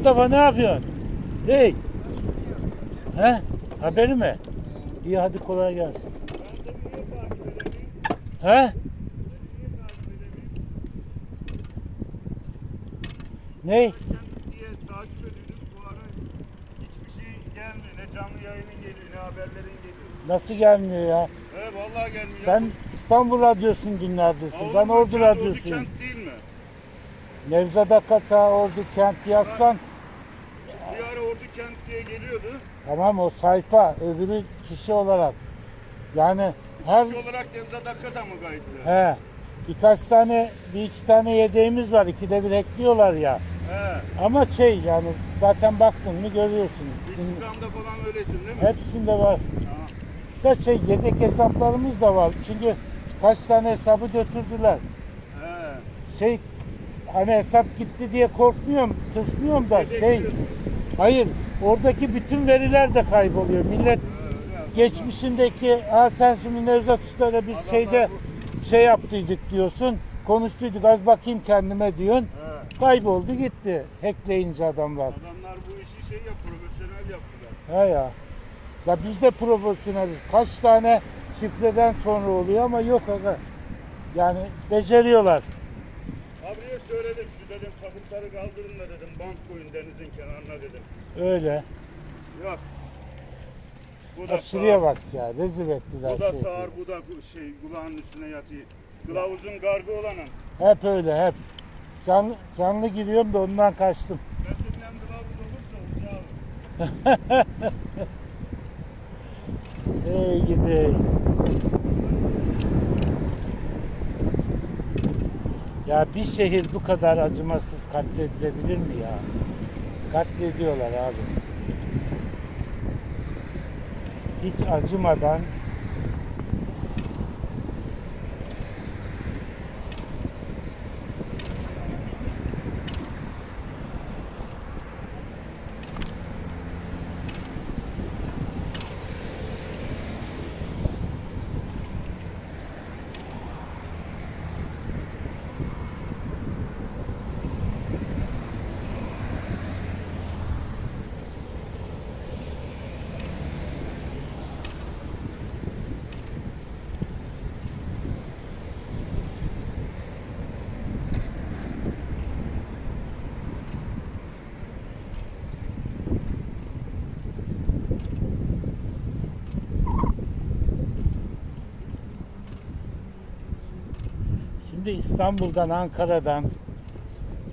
Mustafa ne yapıyorsun? Hey. He? Haberi mi? İyi hadi kolay gelsin. He? Ne? şey gelmiyor. Ne canlı yayının geliyor ne haberlerin geliyor. Nasıl gelmiyor ya? He vallahi gelmiyor. Sen İstanbul Radyosu'nun dinlerdesin. Oğlum, Ben Ordu Radyosu'yum. Ordu kent değil mi? Nevzat Akata, Ordu Kent yazsan ara Ordu kent diye geliyordu. tamam o sayfa öbürü kişi olarak. Yani her Kişi olarak Nevzat Akkata mı kayıtlı? he birkaç tane bir iki tane yedeğimiz var. İkide bir ekliyorlar ya. He. Ama şey yani zaten baktın mı görüyorsunuz. Instagram'da falan öylesin değil mi? Hepsinde var. Ha. Da şey yedek hesaplarımız da var. Çünkü kaç tane hesabı götürdüler. He. Şey hani hesap gitti diye korkmuyorum, tırsmıyorum da Yedek şey diyorsun. Hayır oradaki bütün veriler de kayboluyor. Millet geçmişindeki ha sen şimdi Nevzat Usta'yla biz şeyde şey yaptıydık diyorsun. Konuştuyduk az bakayım kendime diyorsun. Kayboldu gitti. Hackleyince adamlar. Adamlar bu işi şey yap, profesyonel yaptılar. He ya. Ya biz de profesyoneliz. Kaç tane şifreden sonra oluyor ama yok aga. Yani beceriyorlar. Söyledim şu dedim tabutları kaldırın da dedim bank koyun denizin kenarına dedim. Öyle. Yok. Bu da şuraya sağır, bak ya. Rezil ettiler. bu da şey. sağır, bu da şey kulağın üstüne yatıyor. Kılavuzun gargı olanın. Hep öyle hep. Canlı, canlı giriyorum da ondan kaçtım. Metinden kılavuz olursa uçağı. Ey gidi. Ya bir şehir bu kadar acımasız katledilebilir mi ya? Katlediyorlar abi. Hiç acımadan Şimdi İstanbul'dan, Ankara'dan,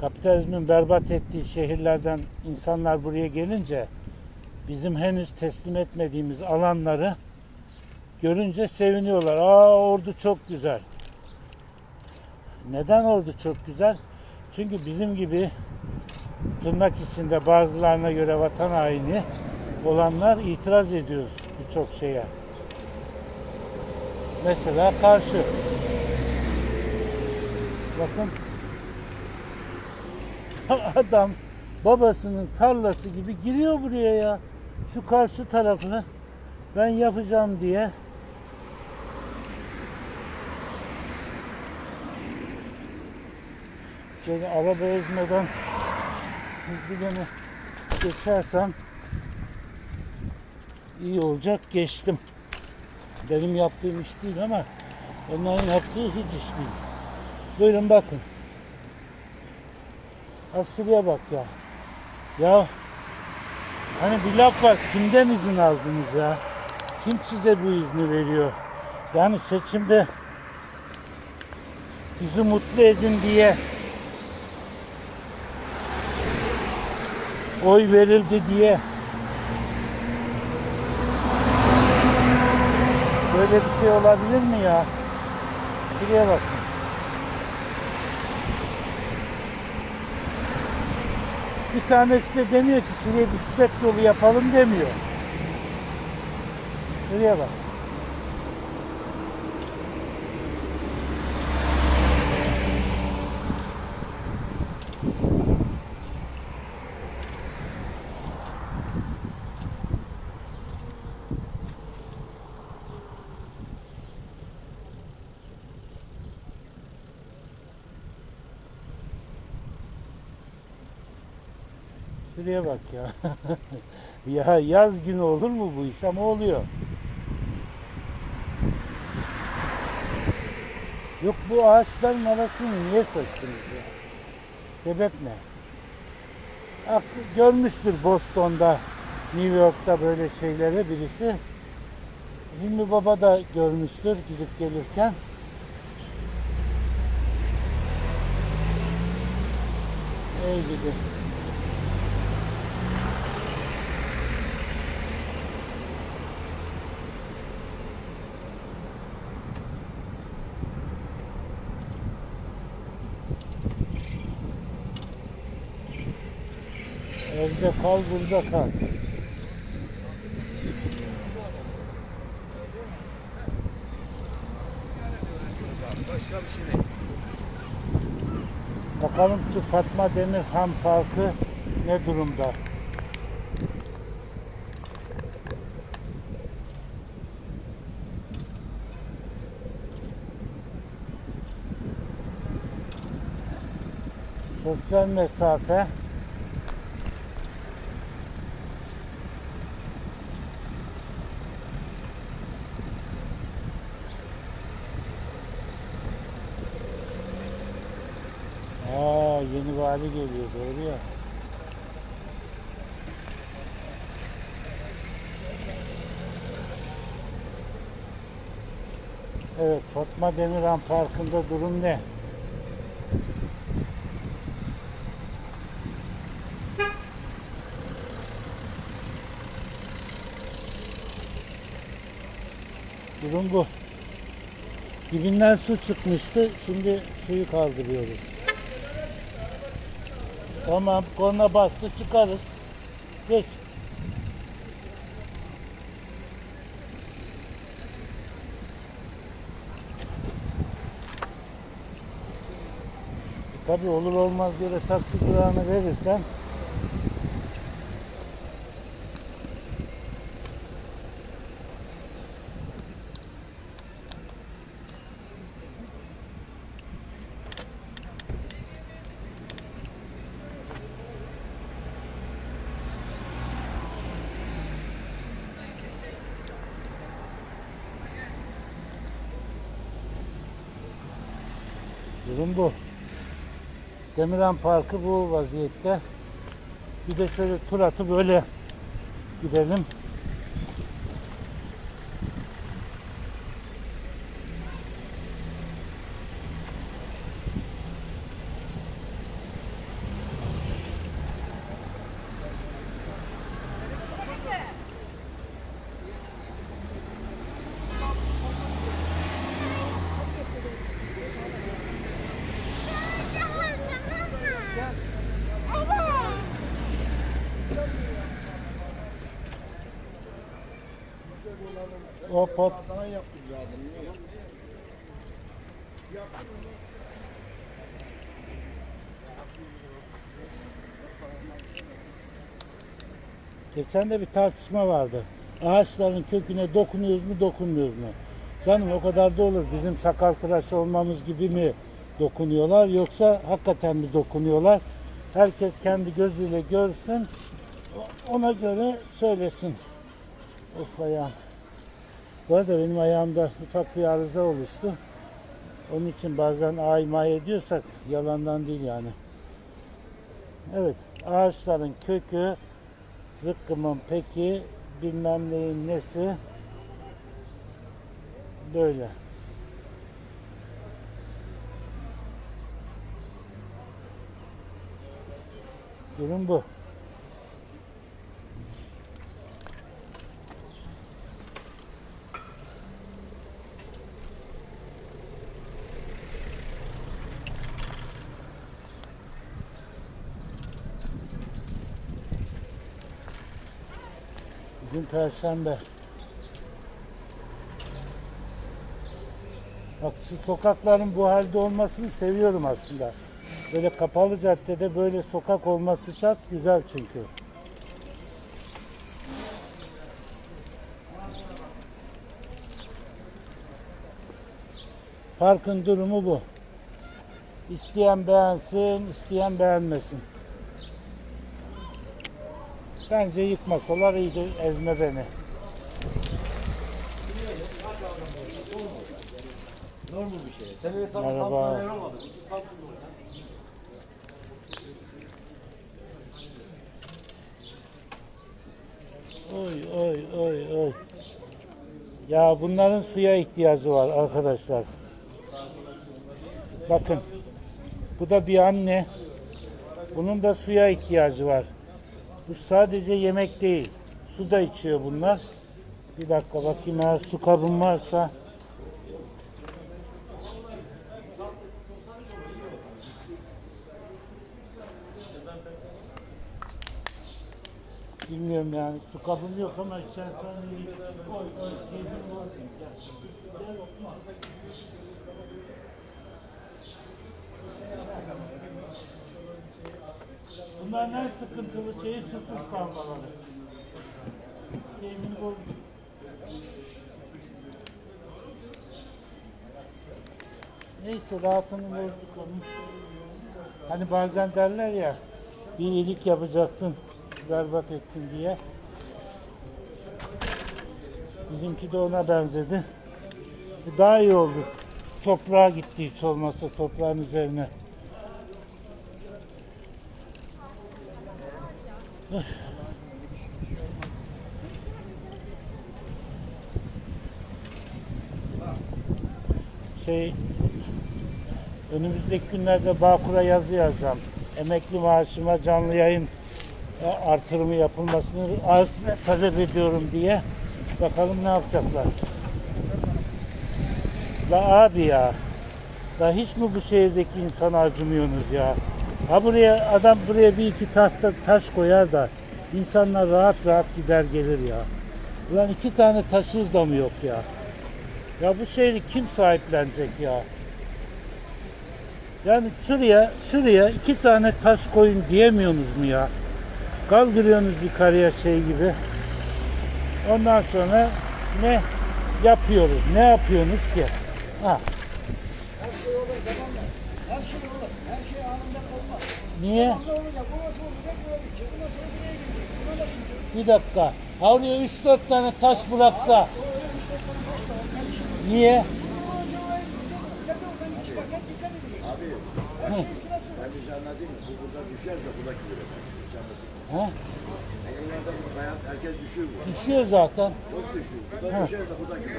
kapitalizmin berbat ettiği şehirlerden insanlar buraya gelince bizim henüz teslim etmediğimiz alanları görünce seviniyorlar. Aa ordu çok güzel. Neden ordu çok güzel? Çünkü bizim gibi tırnak içinde bazılarına göre vatan haini olanlar itiraz ediyoruz birçok şeye. Mesela karşı. Bakın adam babasının tarlası gibi giriyor buraya ya. Şu karşı tarafını ben yapacağım diye. Şöyle araba ezmeden hızlı gene geçersem iyi olacak. Geçtim. Benim yaptığım iş değil ama onların yaptığı hiç iş değil. Buyurun bakın. Şuraya bak ya. Ya hani bir laf var. Kimden izin aldınız ya? Kim size bu izni veriyor? Yani seçimde bizi mutlu edin diye oy verildi diye böyle bir şey olabilir mi ya? Şuraya bakın. Bir tanesi de demiyor ki şuraya bisiklet yolu yapalım demiyor. Şuraya bak. Şuraya bak ya. ya yaz günü olur mu bu iş ama oluyor. Yok bu ağaçların arasını niye söktünüz ya? Sebep ne? Ak- görmüştür Boston'da, New York'ta böyle şeyleri birisi. Hilmi Baba da görmüştür gidip gelirken. Ey gidi. Evde kal burada kal. Başka bir şey değil. Bakalım şu Fatma Demirhan Parkı ne durumda? Sosyal mesafe Vali geliyor doğru ya. Evet Fatma Demirhan Parkı'nda durum ne? Durum bu. Dibinden su çıkmıştı. Şimdi suyu kaldırıyoruz. Tamam, korna bastı çıkarız. Geç. Tabii olur olmaz yere taksi durağını verirsen durum bu. Demirhan Parkı bu vaziyette. Bir de şöyle tur atıp böyle gidelim. Hop hop. Daha yaptık zaten. Niye? Geçen de bir tartışma vardı. Ağaçların köküne dokunuyoruz mu dokunmuyoruz mu? Canım o kadar da olur. Bizim sakal tıraşı olmamız gibi mi dokunuyorlar yoksa hakikaten mi dokunuyorlar? Herkes kendi gözüyle görsün. Ona göre söylesin. Of ayağım. Bu arada benim ayağımda ufak bir arıza oluştu. Onun için bazen aymay ediyorsak yalandan değil yani. Evet, ağaçların kökü, rıkkımın peki, bilmem neyin nesi, böyle. Durum bu. Bugün Perşembe. Bak şu sokakların bu halde olmasını seviyorum aslında. Böyle kapalı caddede böyle sokak olması şart. Güzel çünkü. Parkın durumu bu. İsteyen beğensin, isteyen beğenmesin. Bence yıkmasalar iyidir ezme beni. Normal bir şey. Senin hesabın Merhaba. Samsun'a Samsun'da var. Oy oy oy oy. Ya bunların suya ihtiyacı var arkadaşlar. Bakın. Bu da bir anne. Bunun da suya ihtiyacı var. Bu sadece yemek değil. Su da içiyor bunlar. Bir dakika bakayım eğer su kabım varsa. Bilmiyorum yani su kabım yok ama içersen iyi. Oy oy keyfim var. Gel oturma. Bunların en sıkıntılı şeyi susuz kalmaları. Keyfini bozdu. Neyse rahatını bozduk onun. Hani bazen derler ya bir iyilik yapacaktın berbat ettin diye. Bizimki de ona benzedi. Bu daha iyi oldu. Toprağa gitti hiç olmazsa toprağın üzerine. Şey önümüzdeki günlerde Bağkur'a yazı yazacağım. Emekli maaşıma canlı yayın e, artırımı yapılmasını arz talep ediyorum diye. Bakalım ne yapacaklar. La abi ya. La hiç mi bu şehirdeki insana acımıyorsunuz ya? Ha buraya adam buraya bir iki tahta taş koyar da insanlar rahat rahat gider gelir ya. Ulan iki tane taşınız da mı yok ya? Ya bu şehri kim sahiplenecek ya? Yani şuraya, şuraya iki tane taş koyun diyemiyorsunuz mu ya? Kaldırıyorsunuz yukarıya şey gibi. Ondan sonra ne yapıyoruz? Ne yapıyorsunuz ki? Ha, Her şey olur zamanla. Her şey olur. Her şey anında olmaz. niye? Zamanla olacak. Babası olacak. Böyle olacak. Ondan sonra buraya gelecek. Buna da şükür. Bir dakika. Ha oraya 3-4 tane taş bıraksa niye? Abi Her sırası var. ben bir şey anlatayım mı? Bu burada düşerse bu da kibir eder. Canlısı. Ha? Engellerden bu bayan herkes düşüyor bu. Düşüyor zaten. Çok düşüyor. Bu da düşerse bu da eder.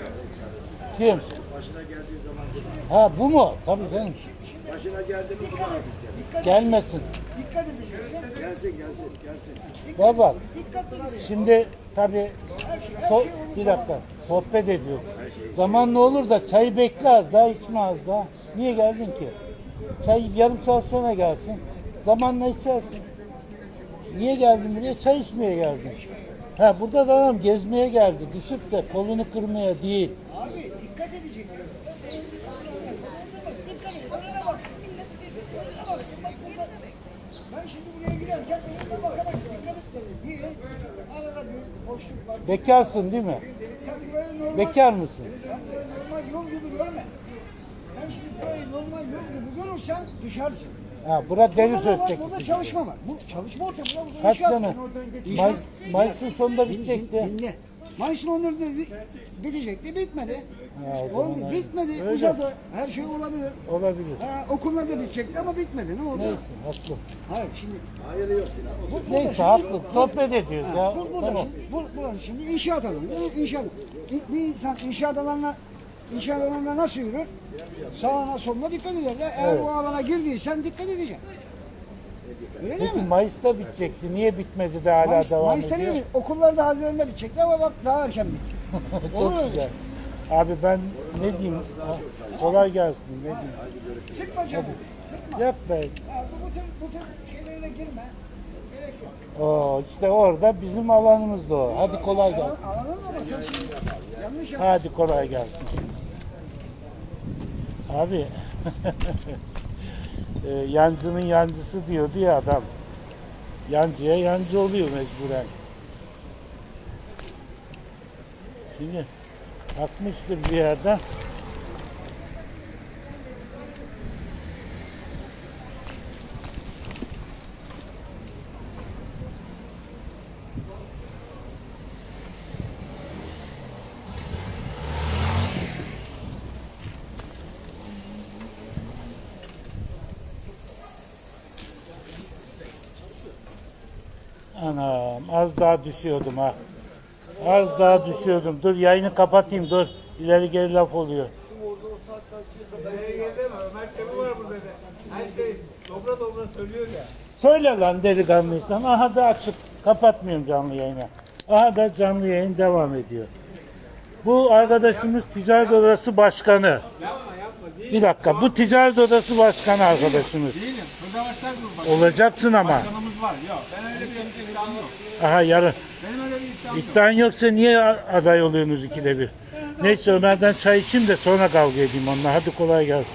Kim? Başına geldiği zaman. Ha bu mu? Tabii canım. Başına geldi mi Gelmesin. dikkat edeceksin. Gelsin gelsin gelsin. Baba Dikkatli. 'Şimdi tabii so- bir dakika sohbet ediyor. Zaman ne olur da çayı bekle az daha içme az daha. Niye geldin ki? Çay yarım saat sonra gelsin. Zamanla içersin. Niye geldin buraya? Çay içmeye geldin. Ha burada da adam gezmeye geldi. Düşüp de kolunu kırmaya değil. Abi dikkat edeceksin. Dikkat et. Önüne baksın. Önüne baksın. Bak burada. Ben şimdi buraya girerken önüne bakarak dikkat et dedim. Niye? Arada bir boşluk var. Bekarsın değil mi? Sen burayı normal... Bekar mısın? Sen burayı normal yol gibi görme. Sen şimdi burayı normal yol gibi görürsen düşersin. Ha bura deri söz burada çalışma var. Bu çalışma ortamı. Kaç sene? Mayıs, Mayıs'ın sonunda bitecekti. din- Dinle. Mayıs'ın 14'ünde bi- bitecekti, bitmedi. Ha, o zaman öyle. bitmedi, Öyle. uzadı. Her şey olabilir. Olabilir. Ha, okullar da bitecekti ama bitmedi. Ne oldu? Neyse haklı. Hayır şimdi Hayırlı yok bu, burada Neyse şimdi- haklı. Sohbet ediyoruz Ha, ya. bu, burada, Tamam. şimdi, bu, burası şimdi inşaat alanı. Bu İnşaat. Bir insan inşaat alanına inşaat alanına nasıl yürür? Sağına soluna dikkat eder. de. Eğer Evet. o alana girdiysen dikkat edeceksin. Öyle Peki mi? Mayıs'ta bitecekti. Niye bitmedi de hala Mayıs, devam Mayıs'ta ediyor? değil mi? Okullarda Haziran'da bitecekti ama bak daha erken bitti. Olur Çok güzel. Abi ben ne diyeyim? Ha, Kolay gelsin. Ne diyeyim? Sıkma canım. Sıkma. Yok be. Ha, bu, bu tür, bu tür şeylere girme. Gerek yok. Oo, işte orada bizim alanımız da o. Hadi kolay gelsin. Alanın ama sen şimdi yanlış yap. Hadi kolay gelsin. Abi e, yancının yancısı diyordu ya adam. Yancıya yancı oluyor mecburen. Şimdi atmıştır bir yerden. Az daha düşüyordum ha. Az daha düşüyordum. Dur yayını kapatayım dur. İleri geri laf oluyor. Söyle lan delikanlıysan. Aha da açık. Kapatmıyorum canlı yayını. Aha da canlı yayın devam ediyor. Bu arkadaşımız ticaret odası başkanı. Bir dakika bu ticaret odası başkanı arkadaşımız. Olacaksın ama. Başkanımız var. Yok. Ben öyle bir yok. Aha yarın. Benim. İddian yoksa niye aday oluyorsunuz ikide bir? Neyse Ömer'den çay içeyim de sonra kavga edeyim onunla. Hadi kolay gelsin.